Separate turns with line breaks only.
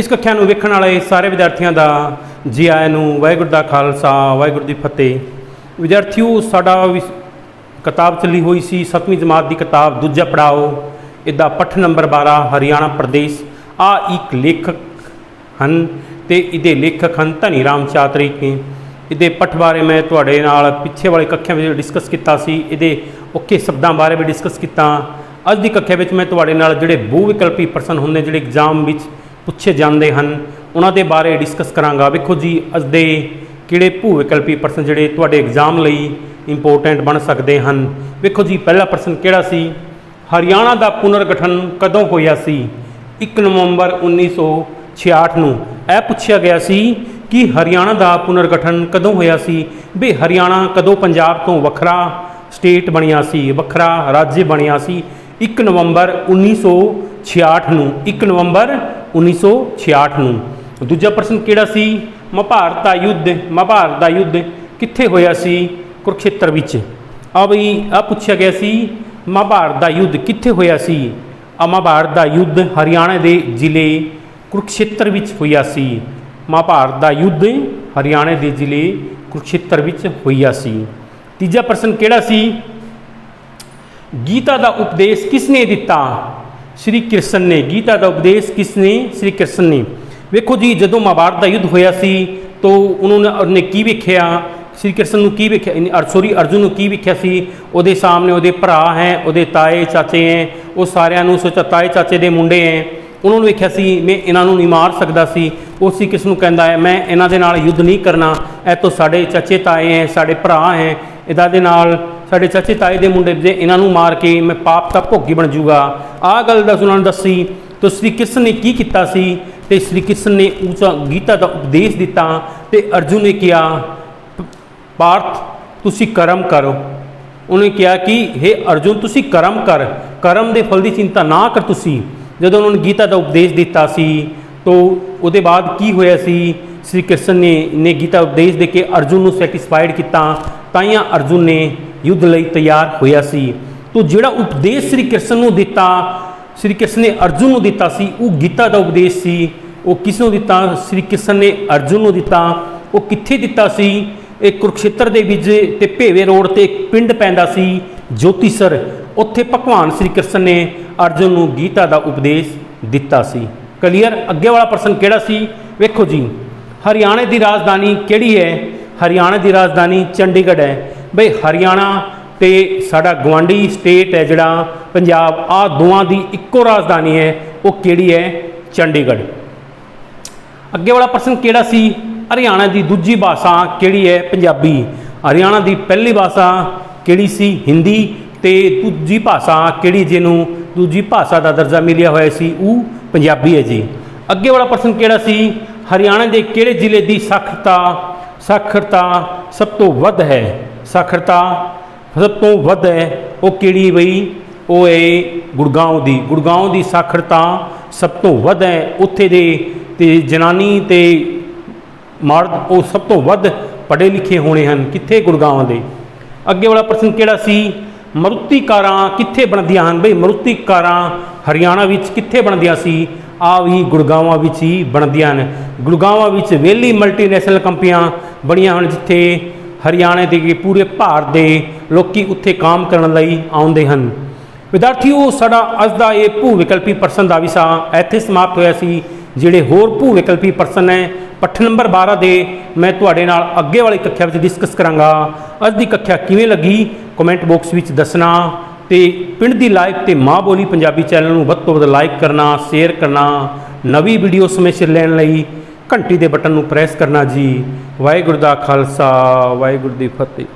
ਇਸ ਕੱਖਿਆ ਨੂੰ ਵੇਖਣ ਵਾਲੇ ਸਾਰੇ ਵਿਦਿਆਰਥੀਆਂ ਦਾ ਜੀ ਆਇਆਂ ਨੂੰ ਵਾਹਿਗੁਰੂ ਦਾ ਖਾਲਸਾ, ਵਾਹਿਗੁਰੂ ਦੀ ਫਤਿਹ। ਵਿਦਿਆਰਥੀਓ, ਸਾਡਾ ਵਿਸ- ਕਿਤਾਬ ਚੱਲੀ ਹੋਈ ਸੀ 7ਵੀਂ ਜਮਾਤ ਦੀ ਕਿਤਾਬ, ਦੂਜਾ ਪੜਾਓ। ਇਹਦਾ ਪੱਠ ਨੰਬਰ 12 ਹਰਿਆਣਾ ਪ੍ਰਦੇਸ਼। ਆ ਇੱਕ ਲੇਖਕ ਹਨ ਤੇ ਇਹਦੇ ਲੇਖਕ ਹਨ ਧਨੀ ਰਾਮ ਚਾਤਰੀ ਕੇ। ਇਹਦੇ ਪੱਠ ਬਾਰੇ ਮੈਂ ਤੁਹਾਡੇ ਨਾਲ ਪਿੱਛੇ ਵਾਲੇ ਕੱਖਿਆਂ ਵਿੱਚ ਡਿਸਕਸ ਕੀਤਾ ਸੀ। ਇਹਦੇ ਔਖੇ ਸ਼ਬਦਾਂ ਬਾਰੇ ਵੀ ਡਿਸਕਸ ਕੀਤਾ। ਅੱਜ ਦੀ ਕੱਖਿਆ ਵਿੱਚ ਮੈਂ ਤੁਹਾਡੇ ਨਾਲ ਜਿਹੜੇ ਬਹੁ ਵਿਕਲਪੀ ਪ੍ਰਸ਼ਨ ਹੁੰਦੇ, ਜਿਹੜੇ ਐਗਜ਼ਾਮ ਵਿੱਚ ਪੁੱਛੇ ਜਾਂਦੇ ਹਨ। ਉਹਨਾਂ ਦੇ ਬਾਰੇ ਡਿਸਕਸ ਕਰਾਂਗਾ। ਵੇਖੋ ਜੀ, ਅੱਜ ਦੇ ਕਿਹੜੇ ਭੂ ਵਿਕਲਪੀ ਪ੍ਰਸ਼ਨ ਜਿਹੜੇ ਤੁਹਾਡੇ ਐਗਜ਼ਾਮ ਲਈ ਇੰਪੋਰਟੈਂਟ ਬਣ ਸਕਦੇ ਹਨ। ਵੇਖੋ ਜੀ, ਪਹਿਲਾ ਪ੍ਰਸ਼ਨ ਕਿਹੜਾ ਸੀ? ਹਰਿਆਣਾ ਦਾ ਪੁਨਰਗਠਨ ਕਦੋਂ ਹੋਇਆ ਸੀ? 1 ਨਵੰਬਰ 1966 ਨੂੰ। ਇਹ ਪੁੱਛਿਆ ਗਿਆ ਸੀ ਕਿ ਹਰਿਆਣਾ ਦਾ ਪੁਨਰਗਠਨ ਕਦੋਂ ਹੋਇਆ ਸੀ? ਵੀ ਹਰਿਆਣਾ ਕਦੋਂ ਪੰਜਾਬ ਤੋਂ ਵੱਖਰਾ ਸਟੇਟ ਬਣਿਆ ਸੀ? ਵੱਖਰਾ ਰਾਜ ਬਣਿਆ ਸੀ? 1 ਨਵੰਬਰ 1966 ਨੂੰ। 1 ਨਵੰਬਰ 1966 ਨੂੰ। ਦੂਜਾ ਪ੍ਰਸ਼ਨ ਕਿਹੜਾ ਸੀ? ਮਹਾਭਾਰਤ ਦਾ ਯੁੱਧ, ਮਹਾਭਾਰਤ ਦਾ ਯੁੱਧ ਕਿੱਥੇ ਹੋਇਆ ਸੀ ਕੁਰਕਸ਼ੇਤਰ ਵਿੱਚ? ਆ ਬਈ ਆ ਪੁੱਛਿਆ ਗਿਆ ਸੀ, ਮਹਾਭਾਰਤ ਦਾ ਯੁੱਧ ਕਿੱਥੇ ਹੋਇਆ ਸੀ? ਮਹਾਭਾਰਤ ਦਾ ਯੁੱਧ ਹਰਿਆਣਾ ਦੇ ਜ਼ਿਲ੍ਹੇ ਕੁਰਕਸ਼ੇਤਰ ਵਿੱਚ ਹੋਇਆ ਸੀ। ਮਹਾਭਾਰਤ ਦਾ ਯੁੱਧ ਹਰਿਆਣਾ ਦੇ ਜ਼ਿਲ੍ਹੇ ਕੁਰਕਸ਼ੇਤਰ ਵਿੱਚ ਹੋਇਆ ਸੀ। ਤੀਜਾ ਪ੍ਰਸ਼ਨ ਕਿਹੜਾ ਸੀ? ਗੀਤਾ ਦਾ ਉਪਦੇਸ਼ ਕਿਸ ਨੇ ਦਿੱਤਾ? ਸ਼੍ਰੀ ਕ੍ਰਿਸ਼ਨ ਨੇ, ਗੀਤਾ ਦਾ ਉਪਦੇਸ਼ ਕਿਸ ਨੇ? ਸ਼੍ਰੀ ਕ੍ਰਿਸ਼ਨ ਨੇ। ਵੇਖੋ ਜੀ, ਜਦੋਂ ਮਹਾਭਾਰਤ ਦਾ ਯੁੱਧ ਹੋਇਆ ਸੀ, ਤਾਂ ਉਹਨਾਂ ਨੇ ਕੀ ਵੇਖਿਆ? ਸ਼੍ਰੀ ਕ੍ਰਿਸ਼ਨ ਨੂੰ ਕੀ ਵੇਖਿਆ? ਸੋਰੀ ਅਰਜੁਨ ਨੂੰ ਕੀ ਵੇਖਿਆ ਸੀ? ਉਹਦੇ ਸਾਹਮਣੇ ਉਹਦੇ ਭਰਾ ਹੈ, ਉਹਦੇ ਤਾਏ, ਚਾਚੇ ਹੈ, ਉਹ ਸਾਰਿਆਂ ਨੂੰ ਸੋਚਾ ਤਾਏ, ਚਾਚੇ ਦੇ ਮੁੰਡੇ ਹੈ। ਉਹਨਾਂ ਨੂੰ ਵੇਖਿਆ ਸੀ, ਮੈਂ ਇਹਨਾਂ ਨੂੰ ਨਹੀਂ ਮਾਰ ਸਕਦਾ ਸੀ। ਉਹ ਸੀ ਕਿਸ ਨੂੰ ਕਹਿੰਦਾ ਹੈ, ਮੈਂ ਇਹਨਾਂ ਦੇ ਨਾਲ ਯੁੱਧ ਨਹੀਂ ਕਰਨਾ। ਇਹ ਤੋਂ ਸਾਡੇ ਚਾਚੇ ਤਾਏ ਹੈ, ਸਾਡੇ ਭਰਾ ਹੈ, ਇਹਦਾ ਦੇ ਨਾਲ ਸਾਡੇ ਚਾਚੇ ਤਾਏ ਦੇ ਮੁੰਡੇ ਜੇ ਇਹਨਾਂ ਨੂੰ ਮਾਰ ਕੇ ਮੈਂ ਪਾਪ ਦਾ ਭੋਗੀ ਬਣ ਜੂਗਾ ਆਹ ਗੱਲ ਦਾ ਉਹਨਾਂ ਨੂੰ ਦੱਸੀ, ਤਾਂ ਸ੍ਰੀ ਕ੍ਰਿਸ਼ਨ ਨੇ ਕੀ ਕੀਤਾ ਸੀ? ਤੇ ਸ੍ਰੀ ਕ੍ਰਿਸ਼ਨ ਨੇ ਉੱਚਾ ਗੀਤਾ ਦਾ ਉਪਦੇਸ਼ ਦਿੱਤਾ ਤੇ ਅਰਜੁਨ ਨੇ ਕਿਹਾ, ਪਾਰਥ, ਤੁਸੀਂ ਕਰਮ ਕਰੋ। ਉਹਨੇ ਕਿਹਾ ਕਿ हे ਅਰਜੁਨ, ਤੁਸੀਂ ਕਰਮ ਕਰ। ਕਰਮ ਦੇ ਫਲ ਦੀ ਚਿੰਤਾ ਨਾ ਕਰ ਤੁਸੀਂ। ਜਦੋਂ ਉਹਨਾਂ ਨੇ ਗੀਤਾ ਦਾ ਉਪਦੇਸ਼ ਦਿੱਤਾ ਸੀ, ਤਾਂ ਉਹਦੇ ਬਾਅਦ ਕੀ ਹੋਇਆ ਸੀ? ਸ੍ਰੀ ਕ੍ਰਿਸ਼ਨ ਨੇ ਨੇ ਗੀਤਾ ਉਪਦੇਸ਼ ਦੇ ਕੇ ਅਰਜੁਨ ਨੂੰ ਸੈਟੀਸਫਾਈਡ ਕੀਤਾ। ਤਾਈਆਂ ਅਰਜੁਨ ਨੇ ਯੁੱਧ ਲਈ ਤਿਆਰ ਹੋਇਆ ਸੀ। ਤੋ ਜਿਹੜਾ ਉਪਦੇਸ਼ ਸ੍ਰੀ ਕ੍ਰਿਸ਼ਨ ਨੂੰ ਦਿੱਤਾ, ਸ੍ਰੀ ਕ੍ਰਿਸ਼ਨ ਨੇ ਅਰਜੁਨ ਨੂੰ ਦਿੱਤਾ ਸੀ, ਉਹ ਗੀਤਾ ਦਾ ਉਪਦੇਸ਼ ਸੀ। ਉਹ ਕਿਸ ਨੂੰ ਦਿੱਤਾ? ਸ੍ਰੀ ਕ੍ਰਿਸ਼ਨ ਨੇ ਅਰਜੁਨ ਨੂੰ ਦਿੱਤਾ। ਉਹ ਕਿੱਥੇ ਦਿੱਤਾ ਸੀ? ਇਹ ਕੁਰਕਸ਼ੇਤਰ ਦੇ ਵਿੱਚ ਤੇ ਭੇਵੇ ਰੋਡ ਤੇ ਇੱਕ ਪਿੰਡ ਪੈਂਦਾ ਸੀ, ਜੋਤੀਸਰ। ਉੱਥੇ ਭਗਵਾਨ ਸ੍ਰੀ ਕ੍ਰਿਸ਼ਨ ਨੇ ਅਰਜੁਨ ਨੂੰ ਗੀਤਾ ਦਾ ਉਪਦੇਸ਼ ਦਿੱਤਾ ਸੀ। ਕਲੀਅਰ? ਅੱਗੇ ਵਾਲਾ ਪ੍ਰਸ਼ਨ ਕਿਹੜਾ ਸੀ? ਵੇਖੋ ਜੀ, ਹਰਿਆਣੇ ਦੀ ਰਾਜਧਾਨੀ ਕਿਹੜੀ ਹੈ? ਹਰਿਆਣਾ ਦੀ ਰਾਜਧਾਨੀ ਚੰਡੀਗੜ੍ਹ ਹੈ। ਬਈ ਹਰਿਆਣਾ ਤੇ ਸਾਡਾ ਗਵਾਂਡੀ ਸਟੇਟ ਹੈ ਜਿਹੜਾ, ਪੰਜਾਬ, ਆ ਦੋਵਾਂ ਦੀ ਇੱਕੋ ਰਾਜਧਾਨੀ ਹੈ, ਉਹ ਕਿਹੜੀ ਹੈ? ਚੰਡੀਗੜ੍ਹ। ਅੱਗੇ ਵਾਲਾ ਪ੍ਰਸ਼ਨ ਕਿਹੜਾ ਸੀ? ਹਰਿਆਣਾ ਦੀ ਦੂਜੀ ਭਾਸ਼ਾ ਕਿਹੜੀ ਹੈ? ਪੰਜਾਬੀ। ਹਰਿਆਣਾ ਦੀ ਪਹਿਲੀ ਭਾਸ਼ਾ ਕਿਹੜੀ ਸੀ? ਹਿੰਦੀ। ਤੇ ਦੂਜੀ ਭਾਸ਼ਾ ਕਿਹੜੀ ਜਿਹਨੂੰ ਦੂਜੀ ਭਾਸ਼ਾ ਦਾ ਦਰਜਾ ਮਿਲਿਆ ਹੋਇਆ ਸੀ? ਉਹ ਪੰਜਾਬੀ ਹੈ ਜੀ। ਅੱਗੇ ਵਾਲਾ ਪ੍ਰਸ਼ਨ ਕਿਹੜਾ ਸੀ? ਹਰਿਆਣਾ ਦੇ ਕਿਹੜੇ ਜ਼ਿਲ੍ਹੇ ਦੀ ਸਾਖਰਤਾ ਸਾਖਰਤਾ ਸਭ ਤੋਂ ਵੱਧ ਹੈ? ਸਾਖਰਤਾ ਸਭ ਤੋਂ ਵੱਧ ਹੈ, ਉਹ ਕਿਹੜੀ ਬਈ? ਉਹ ਹੈ ਗੁੜਗਾਉਂ ਦੀ। ਗੁੜਗਾਉਂ ਦੀ ਸਾਖਰਤਾ ਸਭ ਤੋਂ ਵੱਧ ਹੈ ਉੱਥੇ ਦੇ ਤੇ ਜਨਾਨੀ ਤੇ ਮਰਦ ਉਹ ਸਭ ਤੋਂ ਵੱਧ ਪੜ੍ਹੇ ਲਿਖੇ ਹੋਣੇ ਹਨ। ਕਿੱਥੇ ਗੁੜਗਾਵਾਂ ਦੇ? ਅੱਗੇ ਵਾਲਾ ਪ੍ਰਸ਼ਨ ਕਿਹੜਾ ਸੀ? ਮਰੂਤੀ ਕਾਰਾਂ ਕਿੱਥੇ ਬਣਦੀਆਂ ਹਨ? ਬਈ ਮਰੂਤੀ ਕਾਰਾਂ ਹਰਿਆਣਾ ਵਿੱਚ ਕਿੱਥੇ ਬਣਦੀਆਂ ਸੀ? ਆ ਵੀ ਗੁੜਗਾਵਾਂ ਵਿੱਚ ਹੀ ਬਣਦੀਆਂ ਹਨ। ਗੁੜਗਾਵਾਂ ਵਿੱਚ ਵੇਲੀ ਮਲਟੀਨੈਸ਼ਨਲ ਕੰਪਨੀਆਂ ਬਣੀਆਂ ਹਨ ਜਿੱਥੇ ਹਰਿਆਣੇ ਦੇ ਪੂਰੇ ਭਾਰਤ ਦੇ ਲੋਕੀ ਉੱਥੇ ਕੰਮ ਕਰਨ ਲਈ ਆਉਂਦੇ ਹਨ। ਵਿਦਿਆਰਥੀਓ, ਸਾਡਾ ਅੱਜ ਦਾ ਇਹ ਭੂ ਵਿਕਲਪੀ ਪ੍ਰਸ਼ਨ ਦਾ ਵਿਸ਼ਾ ਇੱਥੇ ਸਮਾਪਤ ਹੋਇਆ ਸੀ, ਜਿਹੜੇ ਹੋਰ ਭੂ ਵਿਕਲਪੀ ਪ੍ਰਸ਼ਨ ਹੈ ਪੱਠ ਨੰਬਰ 12 ਦੇ ਮੈਂ ਤੁਹਾਡੇ ਨਾਲ ਅੱਗੇ ਵਾਲੀ ਕੱਖਿਆ ਵਿੱਚ ਡਿਸਕਸ ਕਰਾਂਗਾ। ਅੱਜ ਦੀ ਕੱਖਿਆ ਕਿਵੇਂ ਲੱਗੀ? ਕਮੈਂਟ ਬਾਕਸ ਵਿੱਚ ਦੱਸਣਾ ਤੇ ਪਿੰਡ ਦੀ ਲਾਈਵ ਤੇ ਮਾਂ ਬੋਲੀ ਪੰਜਾਬੀ ਚੈਨਲ ਨੂੰ ਵੱਧ ਤੋਂ ਵੱਧ ਲਾਈਕ ਕਰਨਾ ਸ਼ੇਅਰ ਕਰਨਾ, ਨਵੀਂ ਵੀਡੀਓ ਸਮੇਂ ਸਿਰ ਲੈਣ ਲਈ ਘੰਟੀ ਦੇ ਬਟਨ ਨੂੰ ਪ੍ਰੈਸ ਕਰਨਾ ਜੀ। ਵਾਹਿਗੁਰੂ ਦਾ ਖਾਲਸਾ ਵਾਹਿਗੁਰੂ ਦੀ ਫਤਿਹ।